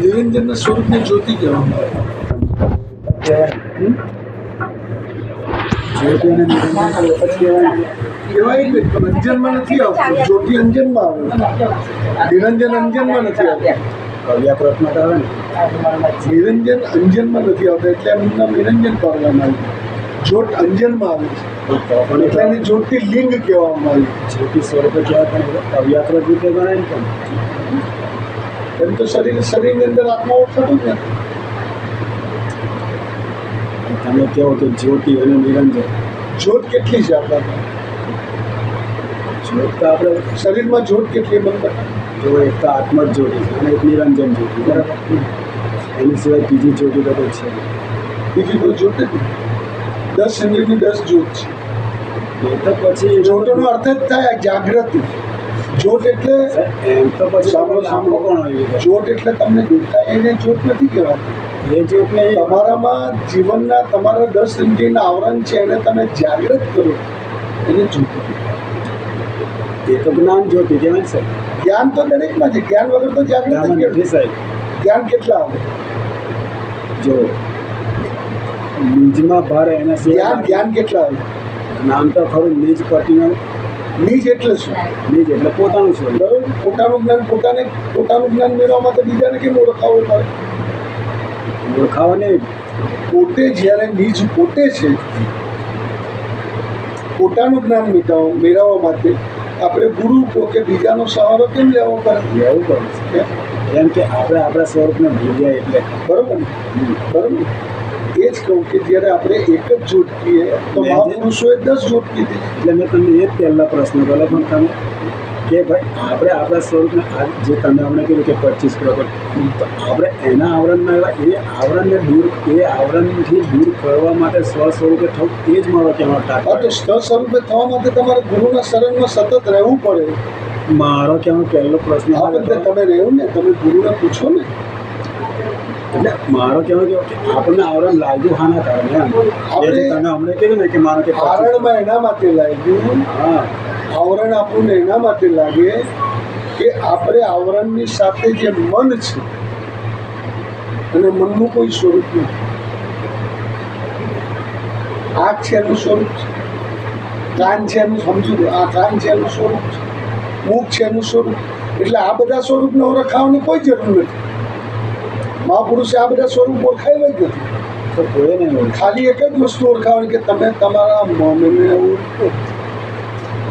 નિરંજનના સ્વરૂપને જ્યોતિ કહેવામાં આવે. નિરંજન અંજનમાં નથી આવતું જ્યોતિ અંજનમાં આવે નિરંજન અંજનમાં નથી આવતું. કવ્યા આવે ને. નિરંજન અંજનમાં નથી આવતા એટલે એમનું નામ નિરંજન પાડવામાં આવ્યું. જ્યોત અંજનમાં આવે છે. પણ એટલે એને જોટથી લિંગ કહેવામાં આવ્યું જ્યોતિ સ્વરૂપે કહેવાય પણ અવ્યાકૃત રીતે ગણાય ને એમ તો શરીર શરીરની અંદર આત્માઓ થતું જ નથી. તમે કહો તો જ્યોતિ અને નિરંજન. જ્યોત કેટલી છે આપણા જ્યોત તો આપણે શરીરમાં જ્યોત કેટલી બતાવો. જો એક તો આત્મ જ્યોતિ છે અને એક નિરંજન જ્યોતિ બરાબર. એની સિવાય બીજી જ્યોતિ તો કોઈ છે બીજી કોઈ જ્યોત નથી? દસ ઇન્દ્રિયની દસ જ્યોત છે. એ તો પછી જ્યોતનો અર્થ જ થાય જાગૃતિ. જ્યોત એટલે એમ તો પછી સાંભળો, સાંભળો. કોણ આવી એટલે તમને દુખતા એને ચોટ નથી કહેવાતી. એ એ તમારામાં જીવનના તમારા દસ ઇન્દ્રિયના આવરણ છે એને તમે જાગૃત કરો. એને જ્યોત એ તો જ્ઞાન જ્યોતિ કહેવાય સાહેબ. જ્ઞાન તો દરેકમાં છે. જ્ઞાન વગર તો જાગૃત? નથી સાહેબ. જ્ઞાન કેટલા આવે? જો નીજમાં ભારે એના જ્ઞાન જ્ઞાન કેટલા આવે? જ્ઞાન તો ખરું નીજ પટીનું નીચ એટલે શું નીજ એટલે પોતાનું છે. બરાબર? પોતાનું જ્ઞાન પોતાને પોતાનું જ્ઞાન મેળવવા માટે બીજાને કેમ ઓળખાવવું પડે? ઓળખાવા નહીં. પોતે જ્યારે નીચ પોતે છે પોતાનું જ્ઞાન મેળવવા મેળવવા માટે આપણે ગુરુ કે બીજાનો સહારો કેમ લેવો પડે? લેવો પડે કેમ કે આપણે આપણા સ્વરૂપને ભૂલ્યા એટલે. બરાબર ને? બરોબર એ જ કહું કે જ્યારે આપણે એક જ જૂથ કીએ તો મહાપુરુષોએ દસ જૂથ કીધી. એટલે મેં તમને એ જ પહેલા પ્રશ્ન કર્યો પણ તમે કે ભાઈ આપણે આપણા સ્વરૂપને આ જે તમે અમને કીધું કે પચીસ કરોડ તો આપણે એના આવરણમાં એવા એ આવરણને દૂર એ આવરણથી દૂર કરવા માટે સ્વ સ્વરૂપે થવું એ જ મારો કહેવાનો ટાકા તો સ્વ સ્વરૂપે થવા માટે તમારે ગુરુના શરણમાં સતત રહેવું પડે. મારો કહેવાનો પહેલો પ્રશ્ન તમે રહ્યું ને તમે ગુરુને પૂછો ને. એટલે મારો કેવો કે આપણને આવરણ લાગ્યું હાના કારણે એમ. એ જે તમે હમણાં કીધું ને કે મારો કે આવરણમાં એના માટે લાગ્યું. હા. આવરણ આપણને એના માટે લાગે કે આપણે આવરણની સાથે જે મન છે અને મનનું કોઈ સ્વરૂપ નથી. આંખ છે એનું સ્વરૂપ છે કાન છે એનું સમજુ આ કાન છે એનું સ્વરૂપ છે મુખ છે એનું સ્વરૂપ. એટલે આ બધા સ્વરૂપને ઓળખાવાની કોઈ જરૂર નથી. મહાપુરુષે આ બધા સ્વરૂપ ઓળખાવ્યા જ નથી ખાલી એક જ વસ્તુ ઓળખાવાની કે તમે તમારા મનને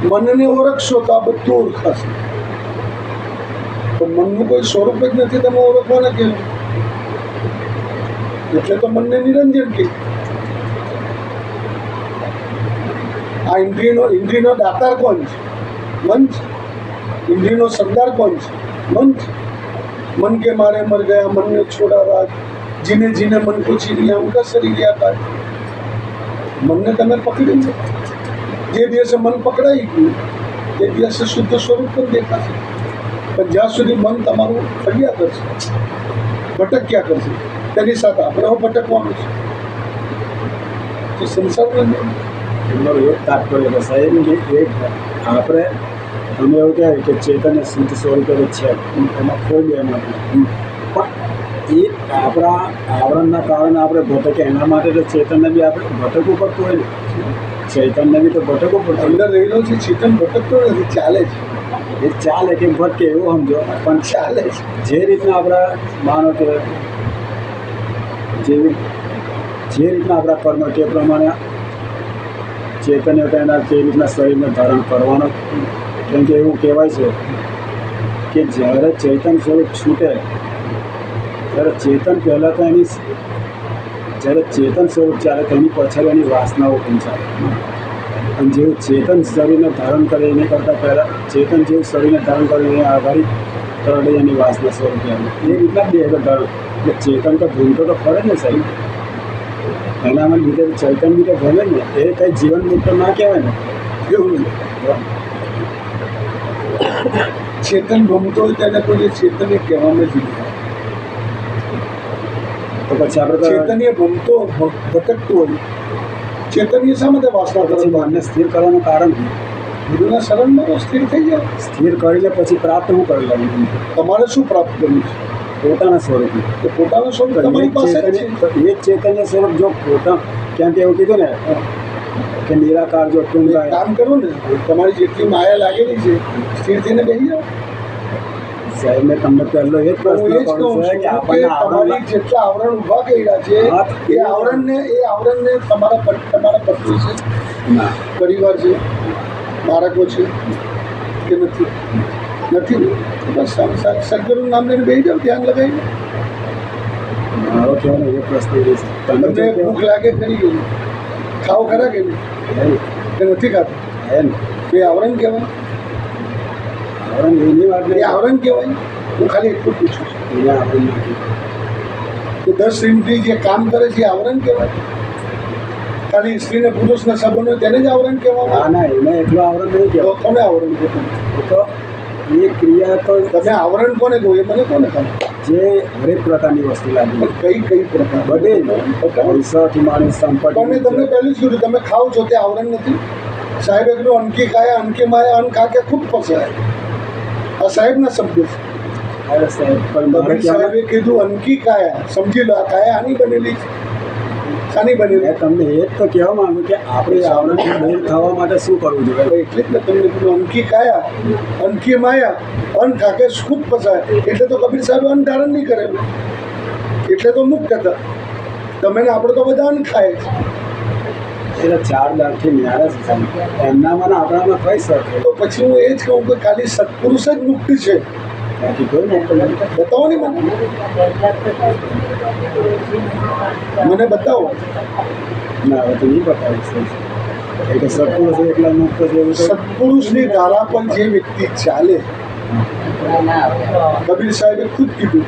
મનને ઓળખશો તો આ બધું ઓળખાશે. તો મનનું કોઈ સ્વરૂપ જ નથી તમે ઓળખવાના કે એટલે તો મનને નિરંજન કે આ ઇન્દ્રિયનો ઇન્દ્રિયનો દાતાર કોણ છે? મન છે. ઇન્દ્રિયનો સરદાર કોણ છે? મન છે. મન કે મારે મર ગયા, મનને છોડા राज જીને જીને મન છીન ગયા ઉનકા સરી ગયા था મનને તમે પકડી લો. જે દિવસે મન પકડાઈ ગયું તે દિવસે શુદ્ધ સ્વરૂપ પણ દેખાશે. પણ જ્યાં સુધી મન તમારું ફર્યા કરશે, ભટક્યા કરશે, તેની સાથે આપણે ભટકવાનું છે. તો સંસારમાં તાત્પર્ય હતો સાહેબ આપણે તમે એવું કહેવાય કે ચેતન શુદ્ધ સ્વરૂપે છે. એમાં કોઈ બે નથી. પણ એ આપણા આવરણના કારણે આપણે ભટકે એના માટે તો ચેતનને બી આપણે ભટકવું પડતું હોય ને. ચેતનને બી તો ભટકવું પડતું. અંદર રહેલો છે ચેતન ભટકતો નથી ચાલે છે. એ ચાલે કે ભટકે એવું સમજો. પણ ચાલે છે. જે રીતના આપણા માનો કે જેવી જે રીતના આપણા કર્મ તે પ્રમાણે ચેતન તો એના તે રીતના શરીરને ધારણ કરવાનો કેમ કે એવું કહેવાય છે કે જ્યારે ચેતન સ્વરૂપ છૂટે, ત્યારે ચેતન પહેલાં તો એની જ્યારે ચેતન સ્વરૂપ ચાલે, તેની પાછળ એની વાસનાઓ પણ ચાલે અને જેવું ચેતન શરીરને ધારણ કરે, એને કરતાં પહેલાં ચેતન જેવું શરીરને ધારણ કરે એને આધારિત કરડે એની વાસના સ્વરૂપે આવે. એ રીતના બે ધારણ એટલે ચેતન તો ભૂલતો તો ફરે ને સાહેબ. એનામાં લીધે ચેતન તો ભલે ને, એ કંઈ જીવન મુક્ત ના કહેવાય ને. એવું નહીં. ચેતન ભમતો હોય તેને કોઈ એ કહેવામાં જ તો પછી આપણે તો ચેતનીય ભમતો ભટકતો હોય. ચેતનીય શા માટે વાસના કરે મનને સ્થિર કરવાનું કારણ ગુરુના શરણમાં સ્થિર થઈ જાય સ્થિર કરીને પછી પ્રાપ્ત હું કરી લઉં તમારે શું પ્રાપ્ત કરવું છે? પોતાના સ્વરૂપનું તો પોતાનું સ્વરૂપ તમારી પાસે એ જ ચૈતન્ય સ્વરૂપ જો પોતા કેમ કે એવું કીધું ને કે નિરાકાર જો એક કામ કરો ને તમારી જેટલી માયા લાગેલી છે સ્થિર થઈને બેસી જાઓ. સાહેબ મેં તમને પહેલો એ જ પ્રશ્ન કહું છું કે તમારી જેટલા આવરણ ઊભા કર્યા છે એ આવરણને એ આવરણને તમારા તમારા પત્ની છે પરિવાર છે બાળકો છે કે નથી? નથી તો બસ સા- સા- સદગુરુનું નામ લઈને બેસી જાઓ ધ્યાન લગાવીને. મારો કહેવાનો એ પ્રશ્ન તમને ભૂખ લાગે કરી ગયું ખાવ ખરા કે નહીં? નથી ખાતું એમ. એ આવરણ કહેવાય? આવરણ એની વાત નહીં. આવરણ કહેવાય? હું ખાલી એટલું પૂછું છું. અહીંયા આવરણ કે દસ ઇન્દ્રિય જે કામ કરે છે એ આવરણ કહેવાય? ખાલી સ્ત્રીને પુરુષના સંબંધો તેને જ આવરણ ના કહેવામાં ના એને એટલું આવરણ નહીં તો કહેવાય કોને આવરણ કહેવાય? તો એ ક્રિયા તો તમે આવરણ કોને કહો? એ મને કોને કહો? જે હરેક પ્રકારની વસ્તુ લાગી કઈ કઈ પ્રકાર બધે. પૈસાથી માંડી સંપર્ક મેં તમને પહેલું જ કીધું તમે ખાવ છો તે આવરણ નથી? સાહેબ એકલું અનકી કાયા અનકી માયા અન ખા કે ખૂબ પસાય આ સાહેબના શબ્દો છે. અરે સાહેબ પણ સાહેબે કીધું અનકી કાયા સમજી લો આ કાયા આની બનેલી છે. શાની બની તમને એ જ તો કહેવા માંગુ કે આપણે આવરણથી દૂર થવા માટે શું કરવું જોઈએ? એટલે જ તમને કીધું અંકી કાયા અનકી માયા અન કાકે સુખ પસાય એટલે તો કબીર સાહેબ અન્ન ધારણ નહીં કરેલું એટલે તો મુક્ત હતા. તમે ને આપણે તો બધા અન્ન ખાય છે. એટલે ચાર લાખથી છે સાહેબ એમનામાં આપણામાં કઈ શકે તો પછી હું એ જ કહું કે ખાલી સત્પુરુષ જ મુક્તિ છે. बताओ नहीं मैंने મને બતાવો ના હવે તો નહીં બતાવે એટલે સત્પુરુષ એકલા મુક્ત જેવું સત્પુરુષની ધારા પણ જે વ્યક્તિ ચાલે કબીર સાહેબે ખુદ કીધું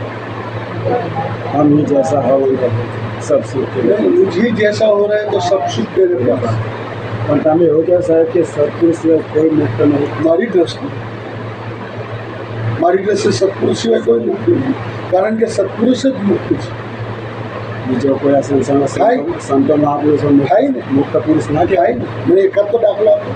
हम ही जैसा हो सब सुख मुझे जैसा हो रहा है तो सब सुख दे रहे પણ તમે એવું કહેવા સાહેબ કે સત્પુરુષ કોઈ મુક્ત નહીં મારી દ્રષ્ટિ મારી દ્રષ્ટિ સત્પુરુષ સિવાય કોઈ મુક્તિ નથી કારણ કે સત્પુરુષ જ મુક્ત છે બીજો કોઈ આ સંસારમાં થાય. સંતો- સંતો મહાપુરુષો મુક્ત- થાય ને. મુક્ત પુરુષ ના થાય કહેવાય ને મને એકાદ તો દાખલો આપો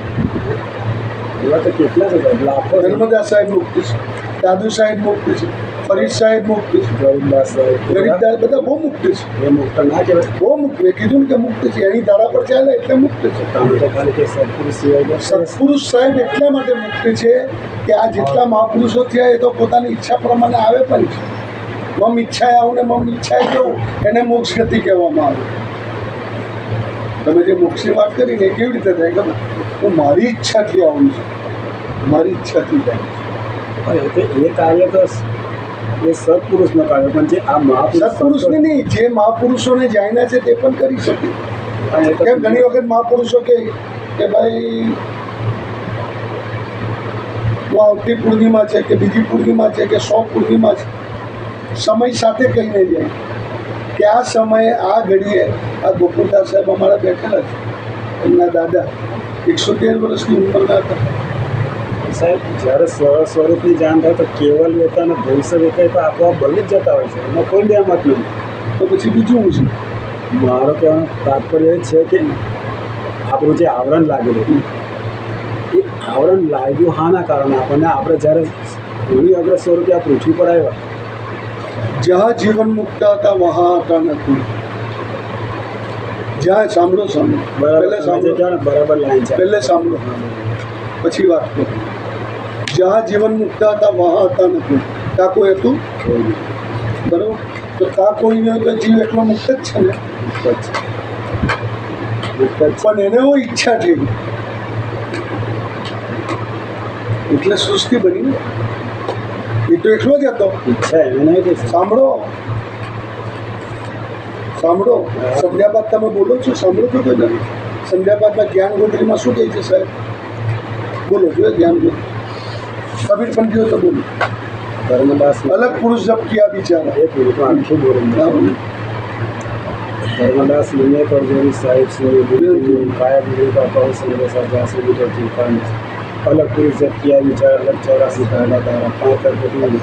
એવા તો કેટલા છે સાહેબ લાખો છે. નર્મદા સાહેબ મુક્ત છે દાદુ સાહેબ મુક્ત છે સાહેબ મુક્ત છે. ગરીબદાસ બધા બહુ મુક્ત છે. એ મુક્ત ના કહેવાય. બહુ મુક્ત મેં કીધું કે મુક્ત છે. એની ધારા પર ચાલે એટલે મુક્ત છે. સત્પુરુષ સાહેબ એટલા માટે મુક્ત છે કે આ જેટલા મહાપુરુષો થયા એ તો પોતાની ઈચ્છા પ્રમાણે આવે પણ છે. મમ ઈચ્છાએ આવું ને મમ ઈચ્છાએ જવું એને મોક્ષ ગતિ કહેવામાં આવે. તમે જે મોક્ષની વાત કરી ને એ કેવી રીતે થાય ખબર? હું મારી ઈચ્છાથી આવું છું. મારી ઈચ્છાથી એ તો એ કાર્ય તો એ સત્પુરુષનો કાર્ય પણ જે આ મહાપુરુષ સત્પુરુષને નહીં જે મહાપુરુષોને જાણ્યા છે તે પણ કરી શકે. કેમ ઘણી વખત મહાપુરુષો કે કે ભાઈ આવતી પૂર્ણિમા છે કે બીજી પૂર્ણિમા છે કે સો પૂર્ણિમા છે? સમય સાથે કહીને જાય. કે આ સમયે આ ઘડીએ આ ગોકુલદાસ સાહેબ અમારા બેઠેલા છે. એમના દાદા એકસો તેર વર્ષની ઉંમરના હતા. સાહેબ જ્યારે સ્વ સ્વરૂપની જાણ થાય તો કેવલ વેતા અને ભવિષ્ય વેતા તો આપોઆપ બની જ જતા હોય છે. એમાં કોઈ બેમત નહીં તો પછી બીજું હું છું? મારો કહેવાનો તાત્પર્ય એ છે કે આપણું જે આવરણ લાગેલું એ આવરણ લાગ્યું હાના કારણે આપણને આપણે જ્યારે એની અગ્ર સ્વરૂપે આ પૃથ્વી પર આવ્યા. જ્યાં જીવન મુક્ત હતા વહાં હતા નથી જ્યાં સાંભળો સાંભળો. પહેલે સાંભળો. બરાબર લાઈન છે. પહેલે સાંભળો. પછી વાત કરો. જ્યાં જીવન મુક્તા હતા વહાં હતા નથી. કાકો કોઈ હતું બરાબર. તો કાકો તો જીવ એટલો મુક્ત જ છે ને. પણ એને એવો ઈચ્છા થઈ એટલે સૃષ્ટિ બની એ તો એટલો જ હતો. ઈચ્છા એને સાંભળો. સાંભળો. સંધ્યા બાદ તમે બોલો છો? સાંભળો છો કે નહીં સંધ્યા બાદમાં જ્ઞાન ગોત્રીમાં શું કહે છે સાહેબ? બોલો જો જ્ઞાન ગોત્રી કબીર પંથીઓ તો બોલો ધર્મદાસ અલગ પુરુષ જબ કિયા બિચારા એક મિનિટ આખી બોલું ધર્મદાસ મુનિએ પર જોડી સાહેબ સુની બુદ્ધિ કાયા બુદ્ધિ का कहो संदेशा जासे भी रहती पानी अलग पुरुष जब किया विचार अलग चौरासी पहला तारा पाँच करके तीन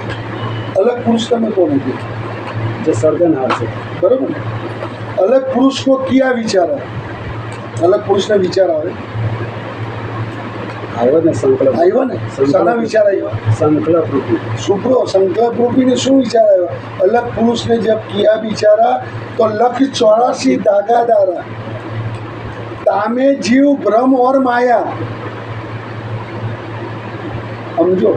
અલગ પુરુષ તમે કોને કહો जो सर्जनहार से બરોબર ને અલગ પુરુષ કો કિયા વિચારા અલગ પુરુષને વિચાર આવે આવ્યો ને સંકલ્પ આવ્યો ને? શાના વિચાર આવ્યો? સંકલ્પ રૂપી સંકલ્પ રૂપીને શું વિચાર આવ્યો? અલગ પુરુષને જબ કિયા બિચારા તો લખ ચોરાસી દાગા દારા. તામે જીવ ભ્રમ ઓર માયા. સમજો?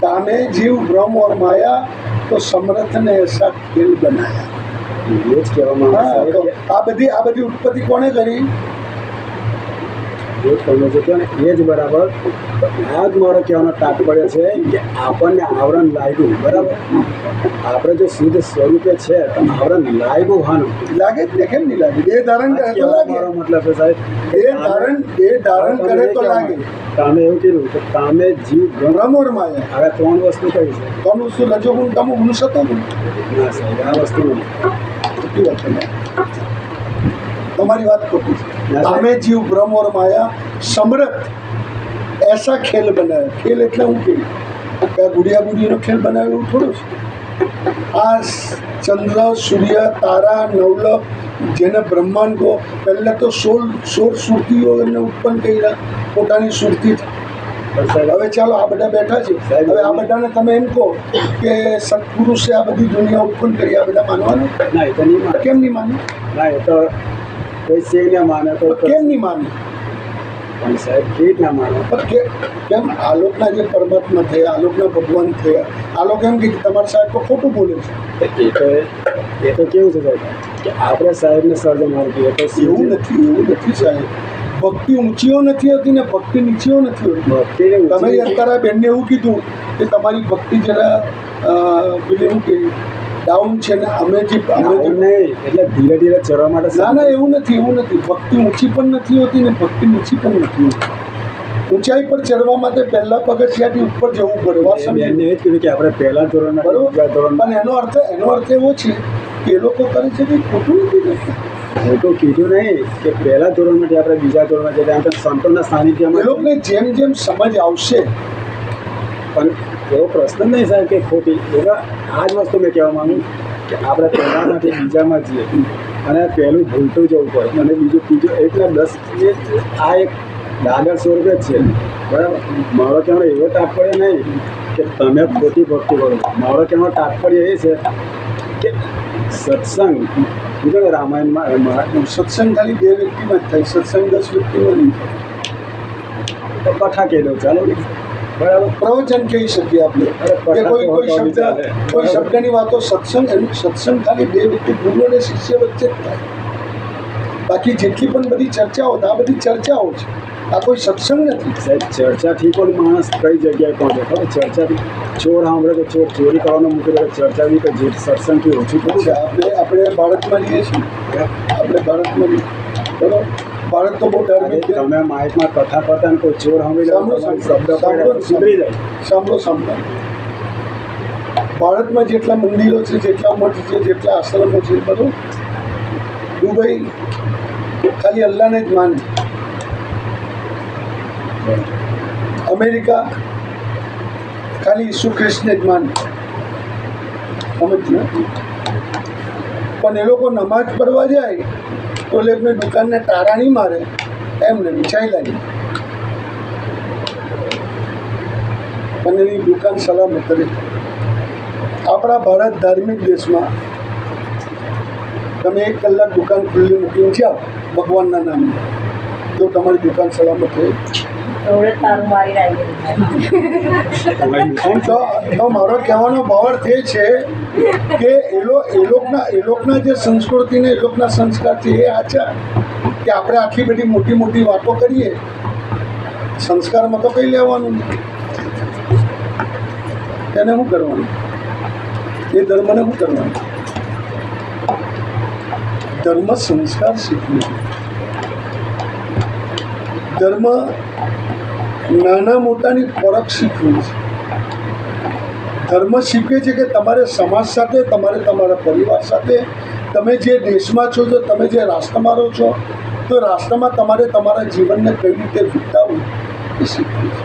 તામે જીવ ભ્રમ ઓર માયા તો સમર્થ ને એસા ખેલ બનાયા. આ બધી આ બધી ઉત્પત્તિ કોણે કરી? જ જે છે. ને એ જ બરાબર. આ જ મારો કહેવાનો તાત્પર્ય છે કે આપણને આવરણ લાગ્યું બરાબર? આપણે જો શુદ્ધ સ્વરૂપે છે તમે આવરણ લાગ્યું હાનું લાગે જ ને કેમ નહીં લાગે. એ ધારણ કરે તો લાગે. મારો મતલબ છે સાહેબ એ ધારણ એ ધારણ કરે તો લાગે. તમે એવું કીધું કે તમે જીવ ભ્રમ ભ્રમ હવે ત્રણ વસ્તુ કઈ છે? કોનું શું લજો ગુણ? તમે ગુણ ગુણ? ના સાહેબ આ વસ્તુ નથી. તમારી વાત ખોટી છે. તમે જીવ ભ્રમ ઓર માયા સમરથ એસા ખેલ બનાવ્યો. ખેલ એટલે હું કે આ ગુડિયા ગુડીનો ખેલ બનાવ્યો એવું થોડું છે. આ ચંદ્ર સૂર્ય તારા નવલભ જેને બ્રહ્માંડ કહો પહેલાં તો સોળ સોળ સુરતીઓ એમને ઉત્પન્ન કર્યા. પોતાની સુરતીથી હવે ચાલો આ બધા બેઠા છે. હવે આ બધાને તમે એમ કહો કે સત્પુરુષે આ બધી દુનિયા ઉત્પન્ન કરી આ બધા માનવાનું? કેમ નહીં માને? ના એ તો કોઈ છે ના માને તો કેમ નહીં માને? પણ સાહેબ કેવી ના માને? કેમ? આલોકના જે પરમાત્મા થયા આલોકના ભગવાન થયા આલોક એમ કે તમારા સાહેબ તો ખોટું બોલે છે. એ તો એ તો કેવું છે સાહેબ? કે આપણે સાહેબને સર્જન હોતી એ તો એવું નથી એવું નથી સાહેબ. ભક્તિ ઊંચીઓ નથી હોતી ને ભક્તિ નીચીઓ નથી હોતી. તમે અત્યારે બેનને એવું કીધું કે તમારી ભક્તિ જરા પેલી એવું કે ડાઉન છે ને અમે જે અમે એટલે ધીરે ધીરે ચડવા માટે ના ના એવું નથી એવું નથી. ભક્તિ ઊંચી પણ નથી હોતી ને ભક્તિ નીચી પણ નથી હોતી. ઊંચાઈ પર ચડવા માટે પહેલા પગથિયાથી ઉપર જવું પડે. વાત એને એ જ કીધું કે આપણે પહેલા ધોરણ બરોબર? ધોરણમાં પણ એનો અર્થ એનો અર્થ એવો છે કે એ લોકો કરે છે કે ખોટું નથી ખોટું તો કીધું નહીં કે પહેલા ધોરણમાંથી આપણે બીજા ધોરણમાં જઈએ. આપણે સંતોના સાનિધ્યમાં એ લોકોને જેમ જેમ સમજ આવશે પણ એવો પ્રશ્ન નહીં સાહેબ કે ખોટી. એવા આ જ વસ્તુ મેં કહેવા માગું કે આપણે પહેલાંમાંથી બીજામાં જઈએ. અને પહેલું ભૂલતું જવું પડે. અને બીજું ત્રીજું એટલે દસ આ એક દાદર સ્વરૂપે જ છે. બરાબર? મારો કહેવાનો એવો તાત્પર્ય નહીં કે તમે ખોટી ભક્તિ કરો. મારો કહેવાનો તાત્પર્ય એ છે કે સત્સંગ બીજો રામાયણમાં સત્સંગ ખાલી બે વ્યક્તિમાં જ થાય. સત્સંગ દસ વ્યક્તિમાં નહીં થાય. કથા કહી દઉં. ચાલો. પ્રવચન કહી શકીએ આપણે. કે કોઈ કોઈ શબ્દ કોઈ શબ્દની વાતો સત્સંગ એનું સત્સંગ ખાલી બે વ્યક્તિ ગુરુ અને શિષ્ય વચ્ચે જ થાય. બાકી જેટલી પણ બધી ચર્ચાઓ આ બધી ચર્ચાઓ છે. આ કોઈ સત્સંગ નથી. સાહેબ ચર્ચાથી પણ માણસ કઈ જગ્યાએ પહોંચે? ખબર? ચર્ચાથી ચોર સાંભળે તો ચોર ચોરી કરવાનો મૂકી દે ચર્ચાથી કે જે સત્સંગથી ઓછું છે આપણે આપણે ભારતમાં રહીએ છીએ. આપણે ભારતમાં બરાબર? ભારત તો બહુ ડર તમે માઇકમાં કથા ને કોઈ ચોર સાંભળી સાંભળો, સાંભળો, સુધરી જાય સાંભળો સાંભળો. ભારતમાં જેટલા મંદિરો છે જેટલા મઠ છે જેટલા આશ્રમો છે બધું દુબઈ ખાલી અલ્લાહને જ માને. અમેરિકા ખાલી ઈસુ ખ્રિસ્તને જ માને. સમજ પણ એ લોકો નમાજ પઢવા જાય તો એટલે દુકાનને તારા નહીં મારે, એમને વિચારી લાગે. અને એની દુકાન સલામત રહી આપણા ભારત ધાર્મિક દેશમાં તમે એક કલાક દુકાન ખુલ્લી મૂકીને જાઓ ભગવાનના નામે. તો તમારી દુકાન સલામત રહે તો મારો કહેવાનો ભાવ એ છે કે એ લોકો એ લોકોના એ લોકોના જે સંસ્કૃતિને, એ લોકોના સંસ્કાર એ આચાર કે આપણે આટલી બધી મોટી મોટી વાતો કરીએ, સંસ્કારમાં તો કઈ લેવાનું તેને શું કરવાનું? એ ધર્મને શું કરવાનું? ધર્મ સંસ્કાર શીખવું. ધર્મ નાના મોટાની ફરક શીખવું છે. ધર્મ શીખવે છે કે તમારે સમાજ સાથે, તમારે તમારા પરિવાર સાથે, તમે જે દેશમાં છો, જો તમે જે રાષ્ટ્રમાં રહો છો, તો રાષ્ટ્રમાં તમારે તમારા જીવનને કઈ રીતે વિતાવવું એ શીખવું છે.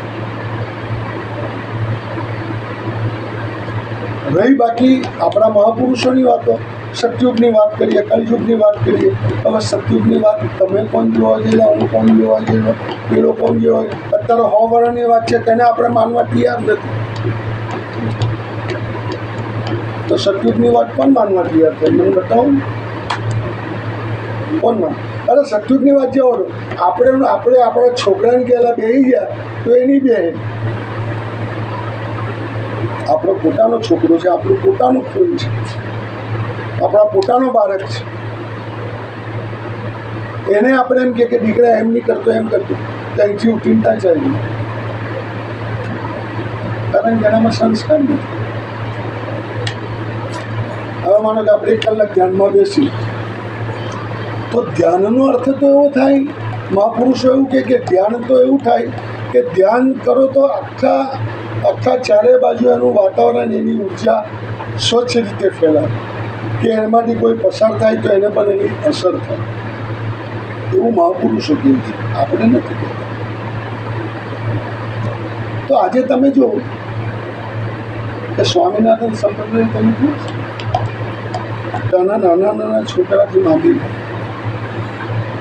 રહી બાકી આપણા મહાપુરુષોની વાતો. સતયુગની વાત કરીએ, કલયુગની વાત કરીએ, હવે સતયુગની વાત તમે કોણ જોવા ગયેલા, હું કોણ જોવા ગયેલો પેલો કોણ જોવા? અત્યારે વર્ષની વાત છે, તેને આપણે માનવા તૈયાર નથી તો સતયુગની વાત કોણ માનવા તૈયાર છે મને બતાવો કોણ માન અરે સતયુગની વાત જવો દો. આપણે આપણે આપણા છોકરાને ગયેલા બેસી ગયા, તો એની બે આપણો પોતાનો છોકરો છે, આપણું પોતાનું ખૂન છે આપણા પોતાનો બાળક છે. એને આપણે એમ કે દીકરા, એમ નહીં કરતો, એમ કરતો. ત્યાંથી ઉઠીને ત્યાં ચાલી કારણ કે એનામાં સંસ્કાર નથી. હવે માનો કે આપણે એક કલાક ધ્યાનમાં બેસી તો ધ્યાનનો અર્થ તો એવો થાય, મહાપુરુષો એવું કહે કે ધ્યાન તો એવું થાય કે ધ્યાન કરો તો આખા આખા ચારે બાજુ એનું વાતાવરણ એની ઊર્જા સ્વચ્છ રીતે ફેલાય. કે એમાંથી કોઈ પસાર થાય તો એને પણ એની અસર થાય. એવું મહાપુરુષો છે? આપણે નથી કહેતા. તો આજે તમે જો કે સ્વામિનારાયણ સંપ્રદાય તમે જુઓ. નાના નાના નાના છોકરાથી માંડી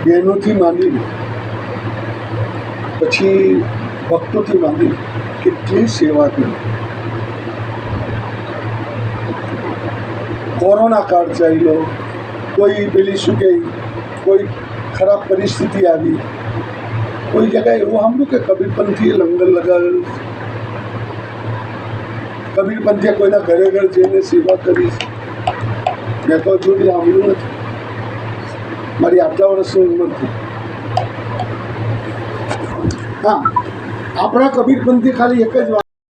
બહેનોથી માંડી પછી ભક્તોથી માંડી કેટલી સેવા કરી. કોરોના કાળ ચાલ્યો કોઈ પેલી શું કહે કોઈ ખરાબ પરિસ્થિતિ આવી. કોઈ જગ્યાએ એવું સાંભળ્યું કે કબીરપંથીએ લંગર લગાવેલું? કબીરપંથીએ કોઈના ઘરે ઘર જઈને સેવા કરી? મેં તો હજુ બી સાંભળ્યું નથી. મારી આટલા વર્ષની ઉંમરથી હા, આપણા કબીરપંથી ખાલી એક જ વાત